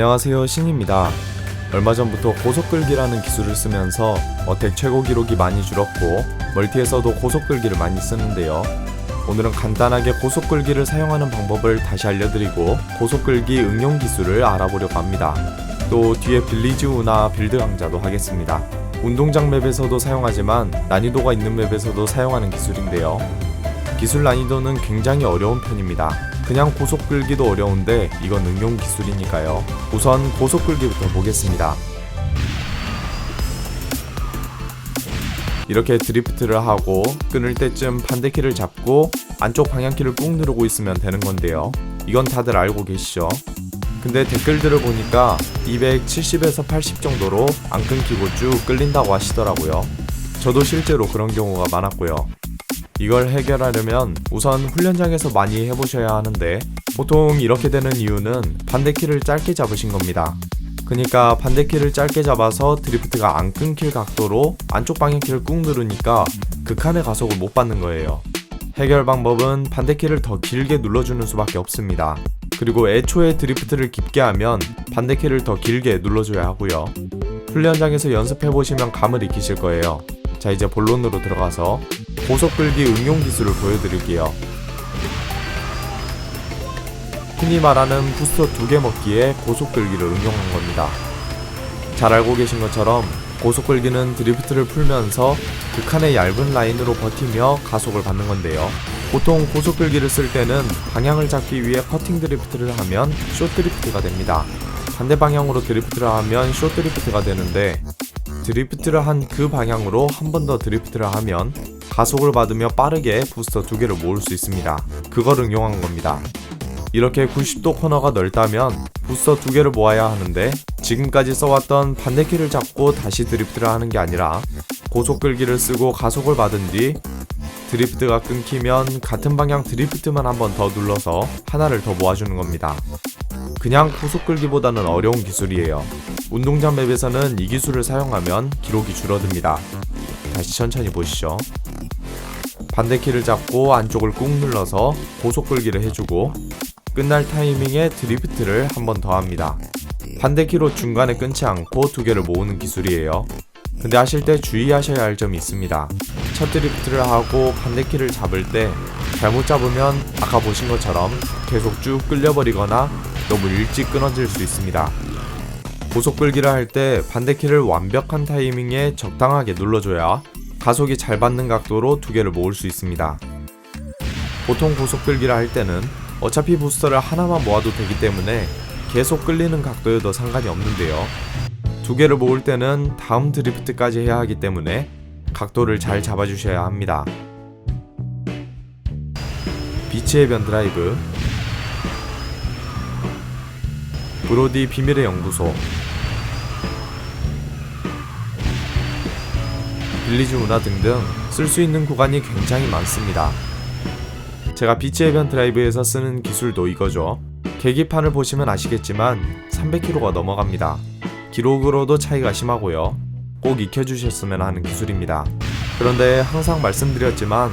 안녕하세요 신입니다. 얼마 전부터 고속 끌기라는 기술을 쓰면서 어택 최고 기록이 많이 줄었고 멀티에서도 고속 끌기를 많이 쓰는데요. 오늘은 간단하게 고속 끌기를 사용하는 방법을 다시 알려드리고 고속 끌기 응용 기술을 알아보려고 합니다. 또 뒤에 빌리지 우나 빌드 강좌도 하겠습니다. 운동장 맵에서도 사용하지만 난이도가 있는 맵에서도 사용하는 기술인데요. 기술 난이도는 굉장히 어려운 편입니다. 그냥 고속 끌기도 어려운데 이건 응용 기술이니까요. 우선 고속 끌기부터 보겠습니다. 이렇게 드리프트를 하고 끊을 때쯤 반대키를 잡고 안쪽 방향키를 꾹 누르고 있으면 되는 건데요. 이건 다들 알고 계시죠? 근데 댓글들을 보니까 270에서 80 정도로 안 끊기고 쭉 끌린다고 하시더라고요. 저도 실제로 그런 경우가 많았고요. 이걸 해결하려면 우선 훈련장에서 많이 해보셔야 하는데 보통 이렇게 되는 이유는 반대키를 짧게 잡으신 겁니다. 그러니까 반대키를 짧게 잡아서 드리프트가 안 끊길 각도로 안쪽 방향키를 꾹 누르니까 극한의 가속을 못 받는 거예요. 해결 방법은 반대키를 더 길게 눌러주는 수밖에 없습니다. 그리고 애초에 드리프트를 깊게 하면 반대키를 더 길게 눌러줘야 하고요. 훈련장에서 연습해보시면 감을 익히실 거예요. 자 이제 본론으로 들어가서 고속 끌기 응용 기술을 보여드릴게요. 흔히 말하는 부스터 두개 먹기에 고속 끌기를 응용한 겁니다. 잘 알고 계신 것처럼 고속 끌기는 드리프트를 풀면서 극한의 얇은 라인으로 버티며 가속을 받는 건데요. 보통 고속 끌기를 쓸 때는 방향을 잡기 위해 커팅 드리프트를 하면 숏 드리프트가 됩니다. 반대 방향으로 드리프트를 하면 숏 드리프트가 되는데 드리프트를 한 그 방향으로 한 번 더 드리프트를 하면 가속을 받으며 빠르게 부스터 두 개를 모을 수 있습니다. 그걸 응용한 겁니다. 이렇게 90도 코너가 넓다면 부스터 두 개를 모아야 하는데 지금까지 써왔던 반대키를 잡고 다시 드리프트를 하는 게 아니라 고속 끌기를 쓰고 가속을 받은 뒤 드리프트가 끊기면 같은 방향 드리프트만 한 번 더 눌러서 하나를 더 모아주는 겁니다. 그냥 고속 끌기보다는 어려운 기술이에요. 운동장 맵에서는 이 기술을 사용하면 기록이 줄어듭니다. 다시 천천히 보시죠. 반대키를 잡고 안쪽을 꾹 눌러서 고속 끌기를 해주고 끝날 타이밍에 드리프트를 한 번 더 합니다. 반대키로 중간에 끊지 않고 두 개를 모으는 기술이에요. 근데 하실 때 주의하셔야 할 점이 있습니다. 첫 드리프트를 하고 반대키를 잡을 때 잘못 잡으면 아까 보신 것처럼 계속 쭉 끌려버리거나 너무 일찍 끊어질 수 있습니다. 고속 끌기를 할 때 반대키를 완벽한 타이밍에 적당하게 눌러줘야 가속이 잘 받는 각도로 두 개를 모을 수 있습니다. 보통 고속 끌기를 할 때는 어차피 부스터를 하나만 모아도 되기 때문에 계속 끌리는 각도여도 상관이 없는데요. 두 개를 모을 때는 다음 드리프트까지 해야 하기 때문에 각도를 잘 잡아주셔야 합니다. 비치 해변 드라이브 브로디 비밀의 연구소 빌리지 문화 등등 쓸 수 있는 구간이 굉장히 많습니다. 제가 비치 해변 드라이브에서 쓰는 기술도 이거죠. 계기판을 보시면 아시겠지만 300km가 넘어갑니다. 기록으로도 차이가 심하고요. 꼭 익혀주셨으면 하는 기술입니다. 그런데 항상 말씀드렸지만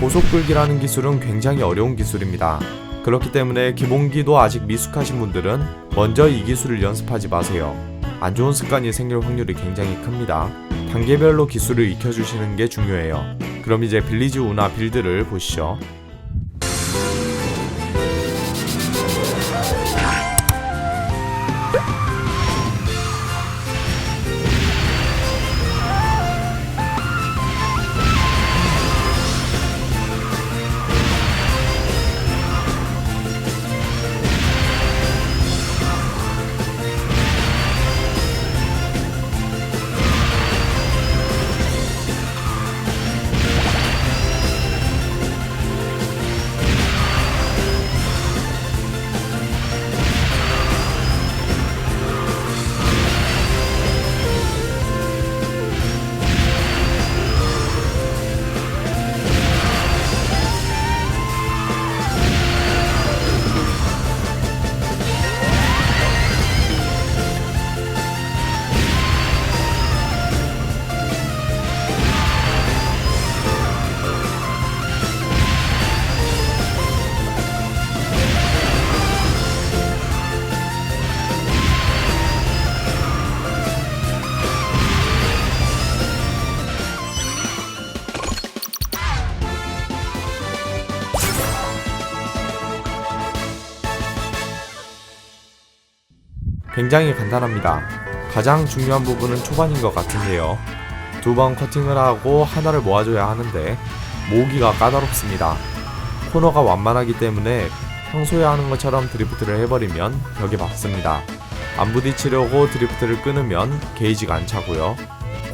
고속 끌기라는 기술은 굉장히 어려운 기술입니다. 그렇기 때문에 기본기도 아직 미숙하신 분들은 먼저 이 기술을 연습하지 마세요. 안 좋은 습관이 생길 확률이 굉장히 큽니다. 단계별로 기술을 익혀주시는 게 중요해요. 그럼 이제 빌리지 우나 빌드를 보시죠. 굉장히 간단합니다. 가장 중요한 부분은 초반인 것 같은데요. 두 번 커팅을 하고 하나를 모아줘야 하는데 모으기가 까다롭습니다. 코너가 완만하기 때문에 평소에 하는 것처럼 드리프트를 해버리면 벽에 박습니다. 안 부딪히려고 드리프트를 끊으면 게이지가 안 차고요.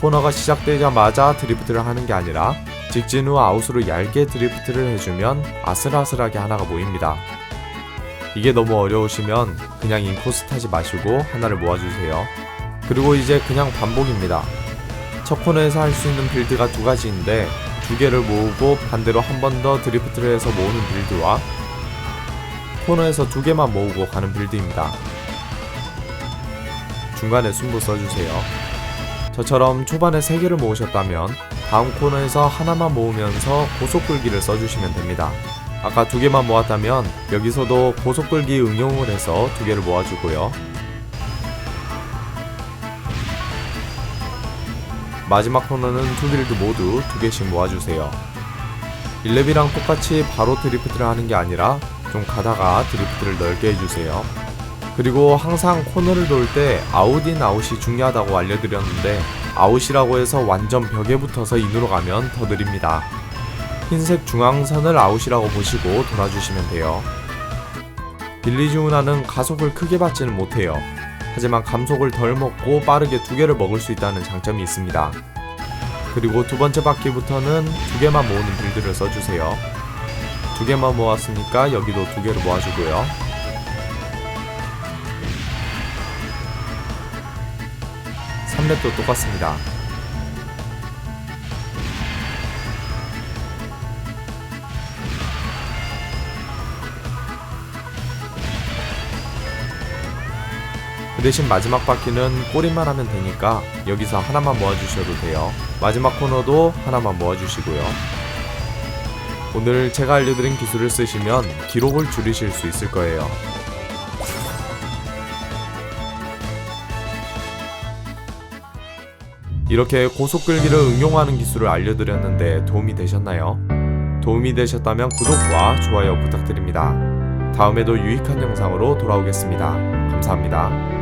코너가 시작되자마자 드리프트를 하는 게 아니라 직진 후 아웃으로 얇게 드리프트를 해주면 아슬아슬하게 하나가 모입니다. 이게 너무 어려우시면 그냥 인코스 타지 마시고 하나를 모아주세요. 그리고 이제 그냥 반복입니다. 첫 코너에서 할 수 있는 빌드가 두 가지인데 두 개를 모으고 반대로 한 번 더 드리프트를 해서 모으는 빌드와 코너에서 두 개만 모으고 가는 빌드입니다. 중간에 숨도 써주세요. 저처럼 초반에 세 개를 모으셨다면 다음 코너에서 하나만 모으면서 고속 끌기를 써주시면 됩니다. 아까 두 개만 모았다면 여기서도 고속 끌기 응용을 해서 두 개를 모아주고요. 마지막 코너는 두 빌드 모두 두 개씩 모아주세요. 1렙이랑 똑같이 바로 드리프트를 하는 게 아니라 좀 가다가 드리프트를 넓게 해주세요. 그리고 항상 코너를 돌 때 아웃인 아웃이 중요하다고 알려드렸는데 아웃이라고 해서 완전 벽에 붙어서 인으로 가면 더 느립니다. 흰색 중앙선을 아웃이라고 보시고 돌아주시면 돼요. 빌리지 우나는 가속을 크게 받지는 못해요. 하지만 감속을 덜 먹고 빠르게 두 개를 먹을 수 있다는 장점이 있습니다. 그리고 두 번째 바퀴부터는 두 개만 모으는 빌드를 써주세요. 두 개만 모았으니까 여기도 두 개를 모아주고요. 삼렙도 똑같습니다. 대신 마지막 바퀴는 꼬리만 하면 되니까 여기서 하나만 모아주셔도 돼요. 마지막 코너도 하나만 모아주시고요. 오늘 제가 알려드린 기술을 쓰시면 기록을 줄이실 수 있을 거예요. 이렇게 고속 끌기를 응용하는 기술을 알려드렸는데 도움이 되셨나요? 도움이 되셨다면 구독과 좋아요 부탁드립니다. 다음에도 유익한 영상으로 돌아오겠습니다. 감사합니다.